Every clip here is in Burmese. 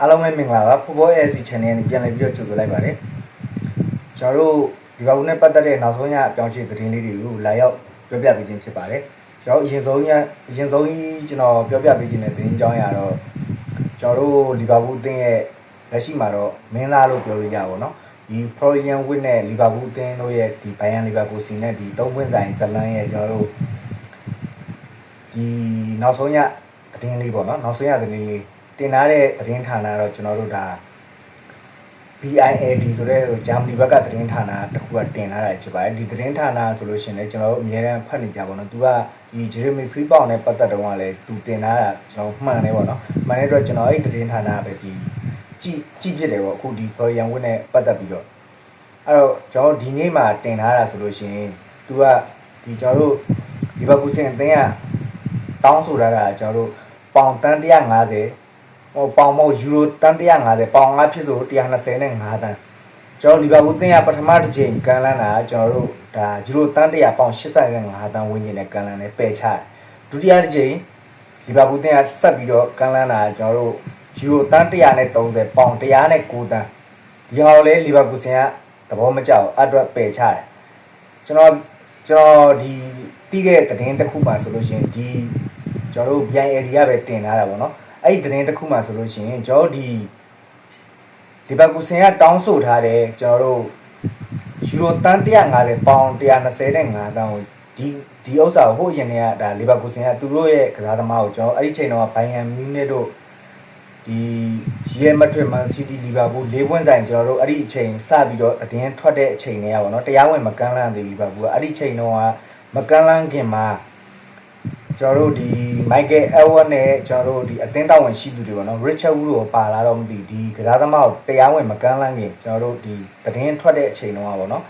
အားလုံးပဲမင်္ဂလာပါ Football AC Channel နဲ့ပြန်လည်ပြီးတော့ကြိုဆိုလိုက်ပါတယ်ကျွန်တော်တို့ဒီဘာဘူးနဲ့ပတ်သက်တဲ့နောက်ဆုံးရအပြောင်းအရွှေ့သတင်းလေးတွေကိုလာရောက်ပြောပြပေးခြင်းဖြစ်ပါတယ်ကျွန်တော်အရင်ဆုံးရအရင်ဆုံးကြီးကျွန်တော်ပြောပြပေးခြင်းတဲ့သတင်းကြောင်းရတော့ကျွန်တော်တို့လီဗာပူးအသင်းရဲ့လက်ရှိမှာတော့မင်းသားလို့ပြောလို့ရပါတော့ဒီ Florian Witt နဲ့လီဗာပူးအသင်းတို့ရဲ့ဒီ Bayern Leverkusen နဲ့ဒီသုံးပွင့်ဆိုင်ဇလန်းရဲ့ကျွန်တော်တို့ဒီနောက်ဆုံးရသတင်းလေးပေါ့နော်နောက်ဆုံးရသတင်းလေး တင်ထားတဲ့သတင်းဌာနတော့ကျွန်တော်တို့ဒါ BIAD ဆိုတဲ့ဂျာမနီဘက်ကသတင်းဌာနတစ်ခုကတင်လာတာဖြစ်ပါတယ်ဒီသတင်းဌာနဆိုလို့ရှိရင်လည်းကျွန်တော်တို့အများအားဖတ်နေကြပါတော့သူကဒီ Jeremy Freepound နဲ့ပတ်သက်တော့ကလည်းသူတင်လာတာကျွန်တော်မှန်တယ်ပေါ့နော်မှန်တဲ့အတွက်ကျွန်တော်အဲ့ဒီသတင်းဌာနပဲဒီကြည့်ကြည့်ဖြစ်တယ်ပေါ့အခုဒီ Florian Witt နဲ့ပတ်သက်ပြီးတော့အဲ့တော့ကျွန်တော်ဒီနေ့မှာတင်ထားတာဆိုလို့ရှိရင်သူကဒီကျွန်တော်တို့ဒီဘက်ကူစင်အသင်းကတောင်းဆိုထားတာကျွန်တော်တို့ပေါင်တန်း150 ဟိုပေါင်မို့ယူရိုတန်း150ပေါင်ငါဖြစ်ဆို125တန်းကျွန်တော်လီဗာပူးအသင်းကပထမတစ်ချိန်ကန်လန်းတာကျွန်တော်တို့ဒါယူရိုတန်း100ပေါင်85တန်းဝန်းကျင်နဲ့ကန်လန်းနဲ့ပယ်ချတယ်ဒုတိယတစ်ချိန်လီဗာပူးအသင်းကဆက်ပြီးတော့ကန်လန်းတာကျွန်တော်တို့ယူရိုတန်း130ပေါင်109တန်းဒီဟာကိုလေလီဗာပူးစင်ကသဘောမကျဘူးအဲ့အတွက်ပယ်ချတယ်ကျွန်တော်ကျွန်တော်ဒီတီးခဲ့တဲ့သတင်းတစ်ခုမှဆိုလို့ရှိရင်ဒီကျွန်တော်တို့ BIL ကပဲတင်ထားတာပေါ့နော် အဲ့ဒီသတင်းတစ်ခုမှဆိုလို့ရှိရင်ကျွန်တော်တို့ဒီဒီဘက်ကူစင်ကတောင်းဆိုထားတယ်ကျွန်တော်တို့ယူရိုတန်း150ပေါင်125တန်းကိုဒီဒီဥစ္စာကိုဟိုအရင်ကဒါလီဗာပူးစင်ကသူတို့ရဲ့ကစားသမားကိုကျွန်တော်အဲ့ဒီချိန်တော့ဘိုင်ယန်မီနစ်တို့ဒီရီယယ်မက်ဒရစ်မန်စီးတီးလီဗာပူး၄ပွင့်ဆိုင်ကျွန်တော်တို့အဲ့ဒီအချိန်စပြီးတော့အတင်းထွက်တဲ့အချိန်တွေကပေါ့နော်တရားဝင်မကန်းလန့်သေးလီဗာပူးကအဲ့ဒီချိန်တော့မကန်းလန့်ခင်မှာ ကျွန်တော်တို့ဒီမိုက်ကယ်အဝတ်နဲ့ကျွန်တော်တို့ဒီအတင်းတောင်းဝင်ရှိသူတွေပေါ့နော်ရစ်ချတ်ဝူတို့ပါလာတော့မသိဒီကစားသမားကိုတရားဝင်မကန်းလန့်ခင်ကျွန်တော်တို့ဒီသတင်းထွက်တဲ့အချိန်တော့ပေါ့နော်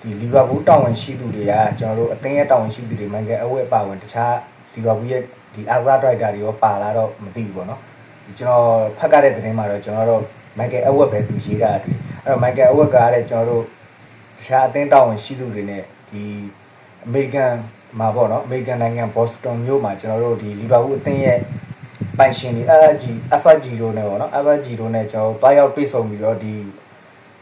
ဒီလီဗာပူးတောင်းဝင်ရှိသူတွေကကျွန်တော်တို့အတင်းရဲ့တောင်းဝင်ရှိသူတွေမိုက်ကယ်အဝတ်ပါဝင်တခြားလီဗာပူးရဲ့ဒီအာဂါဒရိုက်တာတွေရောပါလာတော့မသိဘူးပေါ့နော်ဒီကျွန်တော်ဖတ်ကြတဲ့သတင်းမှာတော့ကျွန်တော်တို့မိုက်ကယ်အဝက်ပဲသူရေးတာတွေ့အဲ့တော့မိုက်ကယ်အဝက်ကလည်းကျွန်တော်တို့တခြားအသင်းတောင်းဝင်ရှိသူတွေနဲ့ဒီအ မေရိကန်မှာပေါ့နော်အမေရိကန်နိုင်ငံဘော့စတွန်မြို့မှာကျွန်တော်တို့ဒီလီဗာပူးအသင်းရဲ့ပိုင်ရှင်တွေ FG FG တို့နဲ့ပေါ့နော် FG တို့နဲ့ကျွန်တော်တွားရောက်တွေ့ဆုံပြီးတော့ဒီ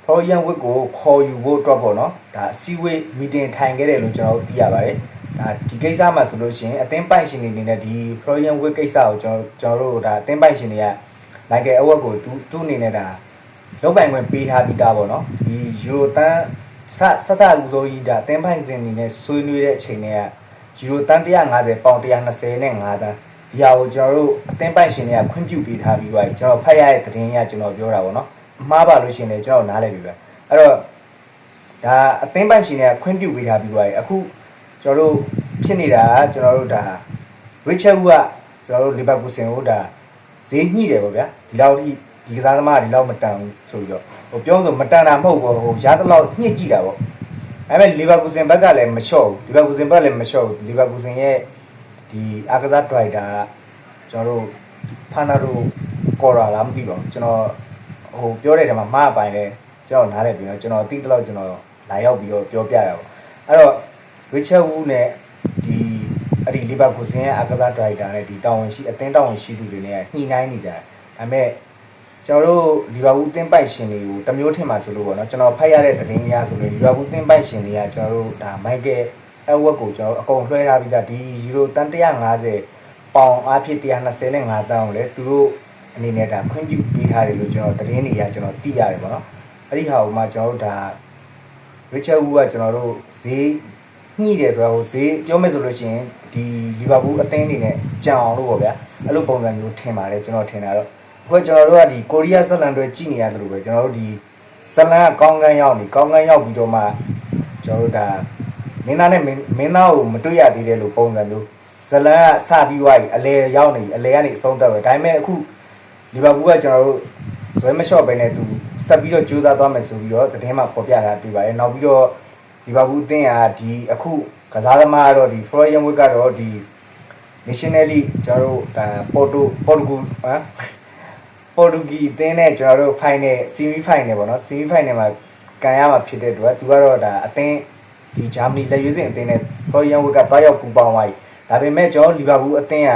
Florian Witt ကိုခေါ်ယူဖို့အတွက်ပေါ့နော်ဒါအစည်းအဝေးမီတင်ထိုင်ခဲ့တယ်လို့ကျွန်တော်တို့သိရပါတယ်ဒါဒီကိစ္စမှာဆိုလို့ရှိရင်အသင်းပိုင်ရှင်တွေအနေနဲ့ဒီ Florian Witt ကိစ္စကိုကျွန်တော်ကျွန်တော်တို့ဒါအသင်းပိုင်ရှင်တွေကလိုက်ကအဝက်ကိုသူသူ့အနေနဲ့ဒါလုံးပိုင်ခွင့်ပေးထားပြီးသားပေါ့နော်ဒီယူရိုတန်း ဆဆဆလူစိုးကြီးဒါအသင်းပိုင်ရှင်အနေနဲ့ဆွေးနွေးတဲ့အချိန်တွေကယူရိုတန်း150ပေါင်120နဲ့5တန်းဒီဟာကိုကျွန်တော်တို့အသင်းပိုင်ရှင်တွေကခွင့်ပြုပေးထားပြီးသွားပြီကျွန်တော်ဖတ်ရတဲ့သတင်းရကျွန်တော်ပြောတာပေါ့နော်မှားပါလို့ရှိရင်လည်းကျွန်တော်နားလည်ပြီပဲအဲ့တော့ဒါအသင်းပိုင်ရှင်တွေကခွင့်ပြုပေးထားပြီးသွားပြီအခုကျွန်တော်တို့ဖြစ်နေတာကကျွန်တော်တို့ဒါ Richard Wu ကကျွန်တော်တို့လီဗာပူးဆင်ကိုဒါဈေးညှိတယ်ပေါ့ဗျာဒီလောက်ထိဒီကစားသမားကဒီလောက်မတန်ဘူးဆိုပြီးတော့ဟိုပြောဆိုမတန်တာမဟုတ်ဘူးဟိုရတဲ့လောက်ညှစ်ကြည့်တာပေါ့ဒါပေမဲ့လီဗာပူးဆင်ဘက်ကလည်းမလျှော့ဘူးလီဗာပူးဆင်ဘက်လည်းမလျှော့ဘူးလီဗာပူးဆင်ရဲ့ဒီအာကစားဒရိုက်တာကကျွန်တော်တို့ဖာနာရိုကော်ရာလားမသိပါဘူးကျွန်တော်ဟိုပြောတဲ့ထဲမှာမှားပိုင်လဲကျွန်တော်နားလည်ပြီးတော့ကျွန်တော်အတိတ်လောက်ကျွန်တော်လာရောက်ပြီးတော့ပြောပြတာပေါ့အဲ့တော့ Richard Wu နဲ့ဒီအဲ့ဒီလီဗာပူးဆင်ရဲ့အာကစားဒရိုက်တာနဲ့ဒီတာဝန်ရှိအသင်းတာဝန်ရှိသူတွေနဲ့ညှိနှိုင်းနေကြတယ်ဒါပေမဲ့ ကျွန်တော်တို့လီဗာပူးအသင်းပိုင်ရှင်တွေကိုတမျိုးထင်မှာဆိုလို့ပေါ့နော်ကျွန်တော်ဖတ်ရတဲ့သတင်းအရဆိုလို့လီဗာပူးအသင်းပိုင်ရှင်တွေကကျွန်တော်တို့ဒါမိုက်ကယ်အဝက်ကိုကျွန်တော်အကုန်လွှဲထားပြီးသားဒီယူရိုတန်150ပေါင်အားဖြင့်125တန်းကိုလည်းသူတို့အနေနဲ့ဒါခွင့်ပြုပေးထားတယ်လို့ကျွန်တော်သတင်းတွေအရကျွန်တော်သိရတယ်ပေါ့နော်အဲ့ဒီဟာကိုမှကျွန်တော်တို့ဒါ Richard Wu ကကျွန်တော်တို့ဈေးညှိတယ်ဆိုတော့ဟိုဈေးပြောမယ်ဆိုလို့ရှိရင်ဒီလီဗာပူးအသင်းအနေနဲ့ကြံအောင်လို့ပေါ့ဗျာအဲ့လိုပုံစံမျိုးထင်ပါတယ်ကျွန်တော်ထင်တာတော့ အခုကျွန်တော်တို့ကဒီကိုရီးယားဇက်လန်တွေကြည့်နေရတယ်လို့ပဲကျွန်တော်တို့ဒီဇက်လန်ကကောင်းကန်းရောက်နေကောင်းကန်းရောက်ပြီးတော့မှကျွန်တော်တို့ဒါမင်းသားနဲ့မင်းသားကိုမတွေ့ရသေးတယ်လို့ပုံစံမျိုးဇက်လန်ကစပြီးွားကြီးအလဲရောက်နေအလဲကနေအဆုံးသတ်ပဲဒါပေမဲ့အခုလီဗာပူးကကျွန်တော်တို့ဇွဲမလျှော့ပဲနဲ့သူဆက်ပြီးတော့ကြိုးစားသွားမယ်ဆိုပြီးတော့သတင်းမှာပေါ်ပြတာတွေ့ပါတယ်နောက်ပြီးတော့လီဗာပူးအသင်းကဒီအခုကစားသမားကတော့ဒီ Florian Witt ကတော့ဒီ nationally ကျွန်တော်တို့ဒါပေါ်တိုပေါ်တူဂူဟမ် ပေါ်တူဂီအသင်းနဲ့ကျွန်တော်တို့ final semi final ပေါ့နော် semi final မှာကန်ရမှာဖြစ်တဲ့အတွက်သူကတော့ဒါအသင်းဒီဂျာမနီလက်ရွေးစင်အသင်းနဲ့ Florian Witt ကတွားရောက်ပူပေါင်းသွားပြီဒါပေမဲ့ကျွန်တော်လီဗာပူးအသင်းက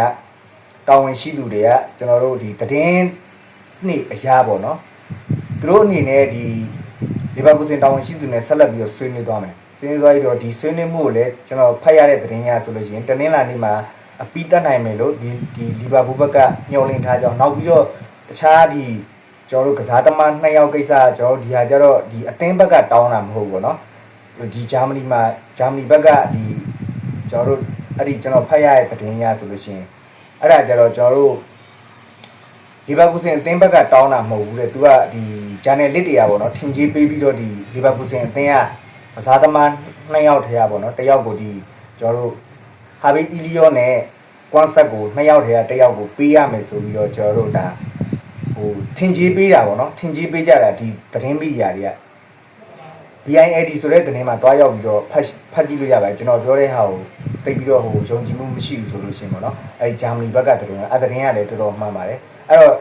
တာဝန်ရှိသူတွေကကျွန်တော်တို့ဒီတည်င်းနှစ်အရာပေါ့နော်သူတို့အနေနဲ့ဒီလီဗာပူးစင်တောင်းရှိသူနဲ့ဆက်လက်ပြီးတော့ဆွေးနွေးသွားမယ်ဆွေးနွေးသွားပြီးတော့ဒီဆွေးနွေးမှုကိုလည်းကျွန်တော်ဖတ်ရတဲ့သတင်းရဆိုလို့ရှိရင်တနင်္လာနေ့မှာအပိတက်နိုင်မယ်လို့ဒီဒီလီဗာပူးဘက်ကညှော်လင့်ထားကြောင်းနောက်ပြီးတော့ တခြားဒီကျွန်တော်တို့ကစားသမားနှစ်ယောက်ကိစ္စကျွန်တော်တို့ဒီဟာကြတော့ဒီအသင်းဘက်ကတောင်းတာမဟုတ်ဘူးပေါ့နော်ဒီဂျာမနီမှာဂျာမနီဘက်ကဒီကျွန်တော်တို့အဲ့ဒီကျွန်တော်ဖတ်ရတဲ့သတင်းရဆိုလို့ရှိရင်အဲ့ဒါကြတော့ကျွန်တော်တို့လီဗာပူးစင်အသင်းဘက်ကတောင်းတာမဟုတ်ဘူးလေ။ तू ကဒီဂျာနယ်လစ်တရားပေါ့နော်။ထင်ကြီးပေးပြီးတော့ဒီလီဗာပူးစင်အသင်းကကစားသမားနှစ်ယောက်ထဲရပေါ့နော်။တစ်ယောက်ကိုဒီကျွန်တော်တို့ဟာဘီအီလီယောနဲ့ကွမ်ဆက်ကိုနှစ်ယောက်ထဲကတစ်ယောက်ကိုပေးရမယ်ဆိုပြီးတော့ကျွန်တော်တို့ဒါ ဟိုထင်ကြီးပေးတာပေါ့နော်။ထင်ကြီးပေးကြတာဒီသတင်းမီဒီယာတွေက BIND ဆိုတဲ့သတင်းမှာတွားရောက်ပြီးတော့ဖတ်ဖတ်ကြည့်လို့ရပါတယ်ကျွန်တော်ပြောတဲ့ဟာကိုသိပြီးတော့ဟိုယုံကြည်မှုမရှိဘူးဆိုလို့ရှရင်ပေါ့နော်အဲဒီဂျာမနီဘက်ကသတင်းကအဲသတင်းကလည်းတော်တော်မှန်ပါတယ်အဲ့တော့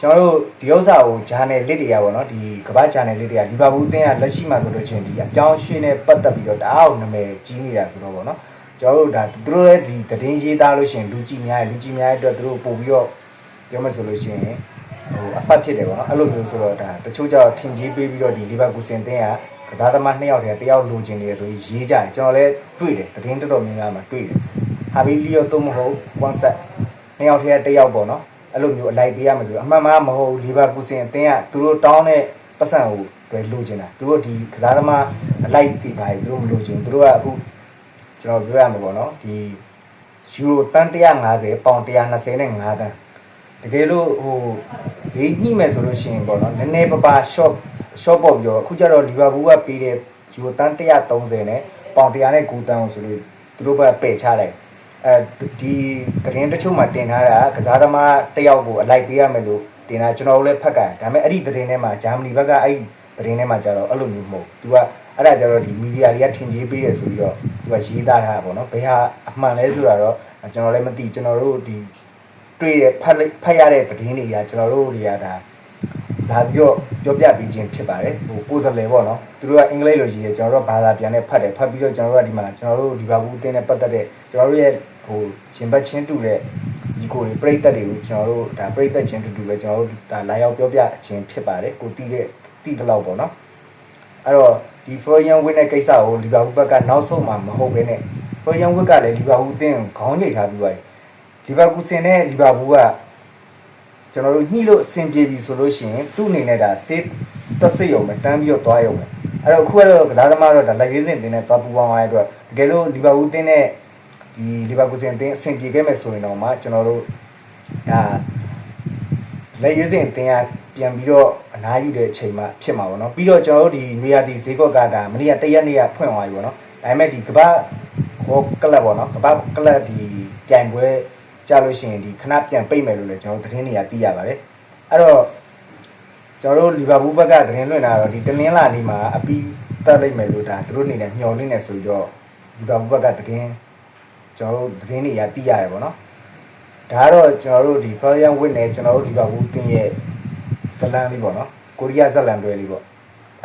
ကျွန်တော်တို့ဒီဥစ္စာကိုဂျာနယ်လစ်တွေကပေါ့နော်ဒီကမ္ဘာဂျာနယ်လစ်တွေကလီဗာပူးအသင်းကလက်ရှိမှာဆိုလို့ချင်းဒီအပြောင်းရွှေ့နဲ့ပတ်သက်ပြီးတော့တအားကိုနာမည်ကြီးနေတာဆိုတော့ပေါ့နော်ကျွန်တော်တို့ဒါသူတို့လည်းဒီသတင်းရေးသားလို့ရှိရင်လူကြည့်များရဲ့လူကြည့်များရဲ့အတွက်သူတို့ပို့ပြီးတော့ပြောမယ်ဆိုလို့ရှိရင် ဟိုအဖတ်ဖြစ်တယ်ပေါ့နော်အဲ့လိုမျိုးဆိုတော့ဒါတချို့ကြောင့်ထင်ကြီးပေးပြီးတော့ဒီလီဗာပူးစင်အသင်းကကစားသမားနှစ်ယောက်တည်းတယောက်လိုချင်နေရဆိုရင်ရေးကြတယ်ကျွန်တော်လည်းတွေ့တယ်သတင်းတော်တော်များများမှာတွေ့တယ်ဟာဘီလီယိုတော့မဟုတ်ကွန်ဆက်နှစ်ယောက်တည်းတယောက်ပေါ့နော်အဲ့လိုမျိုးအလိုက်ပေးရမှာဆိုအမှန်မှမဟုတ်လီဗာပူးစင်အသင်းကသူတို့တောင်းတဲ့ပတ်စံကိုပဲလိုချင်တာသူတို့ဒီကစားသမားအလိုက်ပေးပါသူတို့မလိုချင်သူတို့ကအခုကျွန်တော်ပြောရမှာပေါ့နော်ဒီယူရိုတန်150ပေါင်125တန်းတကယ်လို့ဟို ဈေးညှိမယ်ဆိုလို့ရှိရင်ပေါ့နော်နည်းနည်းပါးပါ short short ပေါ့ပြောအခုကျတော့လီဗာပူးကပေးတဲ့ယူရိုတန်130နဲ့ပေါင်100နဲ့9တန်းဆိုလို့သူတို့ဘက်ကပယ်ချလိုက်အဲဒီသတင်းတချို့မှာတင်ထားတာကစားသမားတယောက်ကိုအလိုက်ပေးရမယ်လို့တင်တာကျွန်တော်တို့လည်းဖတ်ကြတယ်ဒါပေမဲ့အဲ့ဒီသတင်းထဲမှာဂျာမနီဘက်ကအဲ့ဒီသတင်းထဲမှာကျတော့အဲ့လိုမျိုးမဟုတ်သူကအဲ့ဒါကျတော့ဒီမီဒီယာတွေကထင်ကြီးပေးတယ်ဆိုပြီးတော့သူကရေးသားထားတာပေါ့နော်ဘယ်ဟာအမှန်လဲဆိုတာတော့ကျွန်တော်လည်းမသိကျွန်တော်တို့ဒီ တွေ့ရဖတ်ဖတ်ရတဲ့သတင်းတွေကကျွန်တော်တို့တွေကဒါလာပြီးတော့ပြောပြပေးခြင်းဖြစ်ပါတယ်ဟိုကိုယ်စလဲပေါ့နော်သူတို့ကအင်္ဂလိပ်လိုရေးတယ်ကျွန်တော်တို့ဘာသာပြန်နဲ့ဖတ်တယ်ဖတ်ပြီးတော့ကျွန်တော်တို့ကဒီမှာကျွန်တော်တို့ဒီဘာဘူးအတင်းနဲ့ပတ်သက်တဲ့ကျွန်တော်တို့ရဲ့ဟိုရှင်ဘတ်ချင်းတူတဲ့ဒီကိုတွေပြိသက်တွေကိုကျွန်တော်တို့ဒါပြိသက်ချင်းတူတူပဲကျွန်တော်တို့ဒါလာရောက်ပြောပြခြင်းဖြစ်ပါတယ်ကိုတီးတဲ့တီးတလောက်ပေါ့နော်အဲ့တော့ဒီ Florian Win ရဲ့ကိစ္စကိုလီဗာပူးဘက်ကနောက်ဆုံးမှမဟုတ်ဘဲနဲ့ Florian Win ကလည်းလီဗာပူးအသင်းကိုခေါင်းညိတ်ထားပြီးသွားပြီ လီဗာပူးစင်နဲ့လီဗာပူးကကျွန်တော်တို့ညှိလို့အဆင်ပြေပြီဆိုလို့ရှိရင်သူ့အနေနဲ့ဒါစေးတက်စိတ်ရုံပဲတန်းပြီးတော့သွားရုံပဲအဲ့တော့အခုကတော့ကစားသမားတော့ဒါလက်ရေးစင်တင်နဲ့သွားပူပေါင်းသွားတဲ့အတွက်တကယ်လို့လီဗာပူးတင်းနဲ့ဒီလီဗာပူးစင်တင်းအဆင်ပြေခဲ့မယ်ဆိုရင်တော့မှကျွန်တော်တို့ဒါလက်ရေးစင်တင်ရပြန်ပြီးတော့အနားယူတဲ့အချိန်မှဖြစ်မှာပေါ့နော်ပြီးတော့ကျွန်တော်တို့ဒီနေရာဒီဈေးကွက်ကဒါမနေ့ကတရက်နေ့ကဖွင့်သွားပြီပေါ့နော်ဒါပေမဲ့ဒီကမ္ဘာဟိုကလပ်ပေါ့နော်ကမ္ဘာကလပ်ဒီပြိုင်ပွဲ ကြလို့ရှိရင်ဒီခဏပြန်ပိတ်မယ်လို့လည်းကျွန်တော်သတင်းတွေကသိရပါတယ်အဲ့တော့ကျွန်တော်တို့လီဗာပူးဘက်ကသတင်းလွှင့်တာတော့ဒီတနင်္လာနေ့မှာအပီးတက်လိုက်မယ်လို့ဒါသူတို့အနေနဲ့မျှော်လင့်နေဆိုပြီးတော့လီဗာပူးဘက်ကသတင်းကျွန်တော်တို့သတင်းတွေရသိရတယ်ပေါ့နော်ဒါကတော့ကျွန်တော်တို့ဒီ Florian Win နဲ့ကျွန်တော်တို့လီဗာပူးတင်းရဲ့ဇလန်လေးပေါ့နော်ကိုရီးယားဇလန်တွဲလေးပေါ့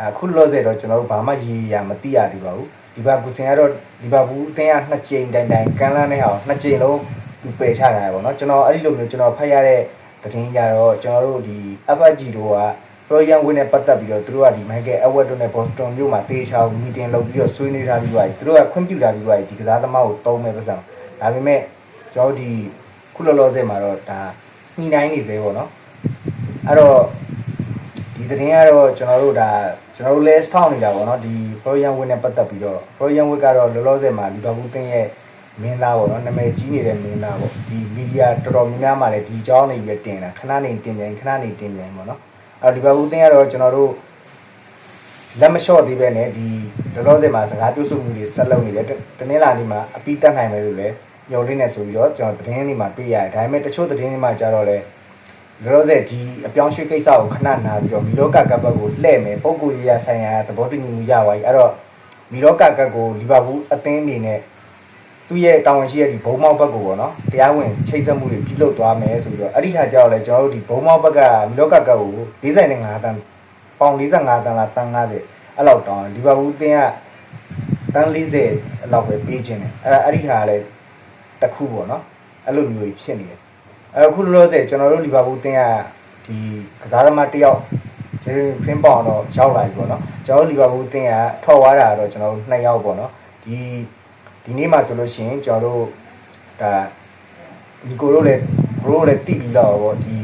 အခုလောဆယ်တော့ကျွန်တော်တို့ဘာမှရည်ရမသိရသေးပါဘူးလီဗာပူးစင်ကတော့လီဗာပူးအသင်းကနှစ်ကြိမ်တိုင်တိုင်ကန်လန်းနဲ့အောင်နှစ်ကြိမ်လုံး သူပယ်ချတာပေါ့နော်ကျွန်တော်အဲ့ဒီလိုမျိုးကျွန်တော်ဖတ်ရတဲ့သတင်းကြတော့ကျွန်တော်တို့ဒီ FG တို့က Florian Win နဲ့ပတ်သက်ပြီးတော့သူတို့ကဒီ Michael Edward တို့နဲ့ Boston မြို့မှာတေးချောင်း meeting လုပ်ပြီးတော့ဆွေးနွေးထားပြီးသွားပြီသူတို့ကခွင့်ပြုထားပြီးသွားပြီဒီကစားသမားကိုတုံးမဲ့ပတ်စံဒါပေမဲ့ကျွန်တော်ဒီခုလောလောဆယ်မှာတော့ဒါညှိနှိုင်းနေသေးပေါ့နော်အဲ့တော့ဒီသတင်းကတော့ကျွန်တော်တို့ဒါကျွန်တော်တို့လည်းစောင့်နေတာပေါ့နော်ဒီ Florian Win နဲ့ပတ်သက်ပြီးတော့ Florian Win ကတော့လောလောဆယ်မှာလီဗာပူးတင်းရဲ့ မင်းသားပေါ့နော်နာမည်ကြီးနေတဲ့မင်းသားပေါ့ဒီမီဒီယာတော်တော်များများမှာလည်းဒီအကြောင်းနေပြီးတင်တာခဏနေတင်ပြန်ခဏနေတင်ပြန်ပေါ့နော်အဲ့ဒီဘဘူးတင်းကတော့ကျွန်တော်တို့လက်မလျှော့သေးပဲနဲ့ဒီလောလောဆယ်မှာစကားပြောဆိုမှုတွေဆက်လုပ်နေတယ်တနင်္လာနေ့မှာအပြီးတက်နိုင်မယ်လို့လည်းညှော်လင်းနေဆိုပြီးတော့ကျွန်တော်သတင်းလေးမှာတွေ့ရတယ်ဒါပေမဲ့တချို့သတင်းတွေမှာကြတော့လေလောလောဆယ်ဒီအပြောင်းရွှေ့ကိစ္စကိုခဏနာပြီးတော့မီလောကကပ်ဘက်ကိုလှည့်မယ်ပုံကိုရရဆိုင်ရာသဘောတူညီမှုရပါပြီအဲ့တော့မီလောကကပ်ကိုလီဗာပူးအသင်းအနေနဲ့ သူ့ရဲ့တာဝန်ရှိတဲ့ဒီဘုံမောက်ဘက်ကိုပေါ့နော်တရားဝင်ချိတ်ဆက်မှုတွေပြုလုပ်သွားမယ်ဆိုပြီးတော့အဲ့ဒီခါကျတော့လေကျွန်တော်တို့ဒီဘုံမောက်ဘက်ကမီလောကကပ်ကို45တန်းပေါင်45တန်းလားတန်း50အဲ့လောက်တောင်းလီဗာပူးအသင်းကတန်း40အလောက်ပဲပေးခြင်းတယ်အဲ့အဲ့ဒီခါလည်းတစ်ခုပေါ့နော်အဲ့လိုမျိုးဖြစ်နေတယ်အဲ့အခုလောလောဆယ်ကျွန်တော်တို့လီဗာပူးအသင်းကဒီဒီကစားသမားတစ်ယောက်ဂျေရီဖင်ပေါင်တော့ရောက်လာပြီပေါ့နော်ကျွန်တော်တို့လီဗာပူးအသင်းကထော်သွားတာတော့ကျွန်တော်တို့နှစ်ယောက်ပေါ့နော်ဒီ ဒီနေ့မှဆိုလို့ရှိရင်ကျွန်တော်တို့ဒါဒီကိုတို့လည်းဘရိုလည်းတိပြီးတော့ပေါ့ဒီ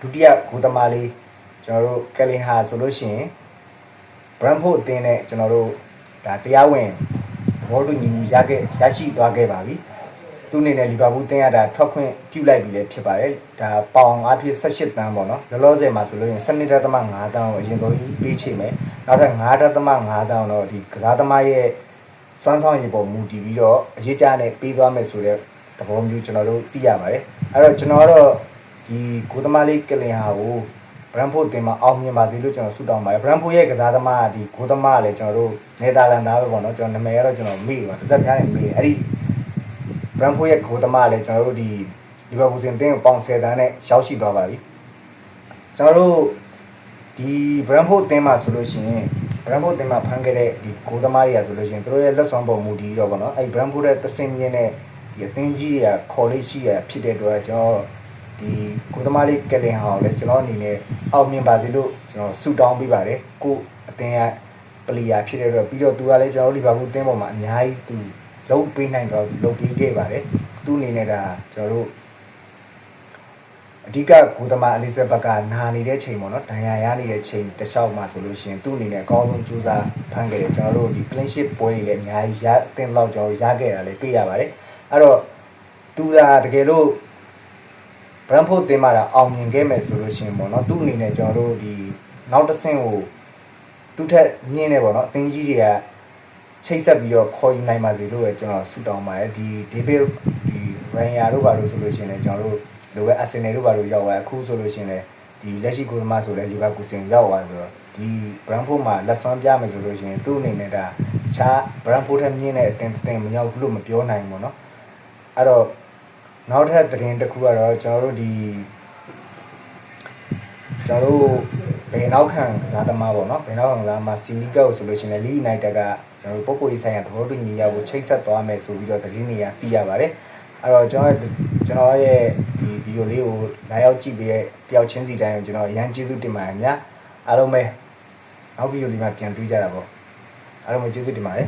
ဒုတိယဂိုးသမားလေးကျွန်တော်တို့ကလင်ဟာဆိုလို့ရှိရင်ဘရန်ဖို့အသင်းနဲ့ကျွန်တော်တို့ဒါတရားဝင်သဘောတူညီမှုရခဲ့ရရှိသွားခဲ့ပါပြီသူအနေနဲ့လီဗာပူးတင်းရတာထွက်ခွင့်ပြုလိုက်ပြီလည်းဖြစ်ပါတယ်ဒါပေါင်အဖြစ်18တန်းပေါ့နော်လောလောဆယ်မှာဆိုလို့ရင်12.5တန်းကိုအရင်ဆုံးပေးချေမယ်နောက်ထပ်9.5တန်းတော့ဒီကစားသမားရဲ့ စွမ်းဆောင်ရည်ပေါ်မူတည်ပြီးတော့အရေးကြနဲ့ပေးသွားမယ်ဆိုတဲ့သဘောမျိုးကျွန်တော်တို့သိရပါတယ်အဲ့တော့ကျွန်တော်ကတော့ဒီကိုသမားလေးကလင်ဟာကိုဘရန်ဖို့တင်မှာအောင်မြင်ပါစေလို့ကျွန်တော်ဆုတောင်းပါတယ်ဘရန်ဖို့ရဲ့ကစားသမားကဒီဂိုးသမားကလည်းကျွန်တော်တို့နယ်သာလန်သားပဲပေါ့နော်ကျွန်တော်နာမည်ကတော့ကျွန်တော်မေ့ပါတစ်စက်ပြားနေမေ့အဲ့ဒီဘရန်ဖို့ရဲ့ဂိုးသမားကလည်းကျွန်တော်တို့ဒီလီဗာပူးစင်တင်းကိုပေါင်ဆယ်တန်းနဲ့ရောက်ရှိသွားပါပြီကျွန်တော်တို့ဒီဘရန်ဖို့တင်မှာဆိုလို့ရှိရင် ဘရန်ဖို့တင်မှာဖန်ခဲ့တဲ့ဒီဂိုးသမားတွေကဆိုလို့ရှိရင်တို့ရဲ့လက်ဆောင်ပုံမူတည်တော့ပေါ့နော်အဲ့ဘရန်ဖို့ရဲ့သစင်မြင့်နဲ့ဒီအသင်းကြီးတွေကခေါ်လေးရှိရဖြစ်တဲ့အတွက်ကျွန်တော်ဒီကိုသမားလေးကလင်ဟောင်းလည်းကျွန်တော်အနေနဲ့အောင်မြင်ပါစေလို့ကျွန်တော်ဆုတောင်းပေးပါတယ်ကိုအသင်းကပလီယာဖြစ်တဲ့အတွက်ပြီးတော့သူကလည်းကျွန်တော်တို့လီဗာပူးအသင်းပေါ်မှာအများကြီးသူလုံးပေးနိုင်တော့လုံးပေးခဲ့ပါတယ်သူအနေနဲ့ဒါကျွန်တော်တို့ အဓိကကိုသမားအလီဇဘက်ကနာနေတဲ့ချိန်ပေါ့နော်ဒဏ်ရာရနေတဲ့ချိန်တစ်လျှောက်မှာဆိုလို့ရှိရင်သူ့အနေနဲ့အကောင်းဆုံးကြိုးစားဖန်ခဲ့တယ်ကျွန်တော်တို့ဒီ clean sheet ပွဲတွေလည်းအများကြီးရအသင်းလောက်ကျွန်တော်ရခဲ့တာလည်းတွေ့ရပါတယ်အဲ့တော့သူကတကယ်လို့ဘရန်ဖို့တင်มาတာအောင်မြင်ခဲ့မယ်ဆိုလို့ရှိရင်ပေါ့နော်သူ့အနေနဲ့ကျွန်တော်တို့ဒီနောက်တစ်ဆင့်ကိုသူ့ထက်ညင်းနေပေါ့နော်အသင်းကြီးတွေကချိတ်ဆက်ပြီးတော့ခေါ်ယူနိုင်ပါစေလို့ပဲကျွန်တော်ဆုတောင်းပါတယ်ဒီဒေးဗစ်ဒီရန်ယာတို့ဘာလို့ဆိုလို့ရှိရင်လည်းကျွန်တော်တို့ လိုပဲအာဆင်နယ်တို့ဘာလို့ရောက်သွားအခုဆိုလို့ရှိရင်လည်းဒီလက်ရှိကိုသမားဆိုလည်းလီဗာပူးစင်ရောက်သွားဆိုတော့ဒီဘရန်ဖို့မှာလက်စွမ်းပြမယ်ဆိုလို့ရှိရင်သူ့အနေနဲ့ဒါတခြားဘရန်ဖို့ထက်ညင်းတဲ့အသင်းအသင်းမရောက်ဘူးလို့မပြောနိုင်ဘူးပေါ့နော်အဲ့တော့နောက်ထပ်သတင်းတစ်ခုကတော့ကျွန်တော်တို့ဒီကျွန်တော်တို့ဘယ်နောက်ခံကစားသမားပေါ့နော်ဘယ်နောက်ခံကစားသမားစီမီကောဆိုလို့ရှိရင်လီယူနိုက်တက်ကကျွန်တော်တို့ပုံကိုရေးဆိုင်ရာသဘောတူညီရဖို့ချိတ်ဆက်သွားမယ်ဆိုပြီးတော့သတင်းတွေကသိရပါတယ် အဲ့တော့ကျွန်တော်ကျွန်တော်ရဲ့ဒီဗီဒီယိုလေးကိုလာရောက်ကြည့်ပေးတဲ့တယောက်ချင်းစီတိုင်းကိုကျွန်တော်ရန်ကျေးဇူးတင်ပါတယ်ညာအားလုံးပဲနောက်ဗီဒီယိုလေးမှာပြန်တွေ့ကြတာပေါ့အားလုံးပဲကျေးဇူးတင်ပါတယ်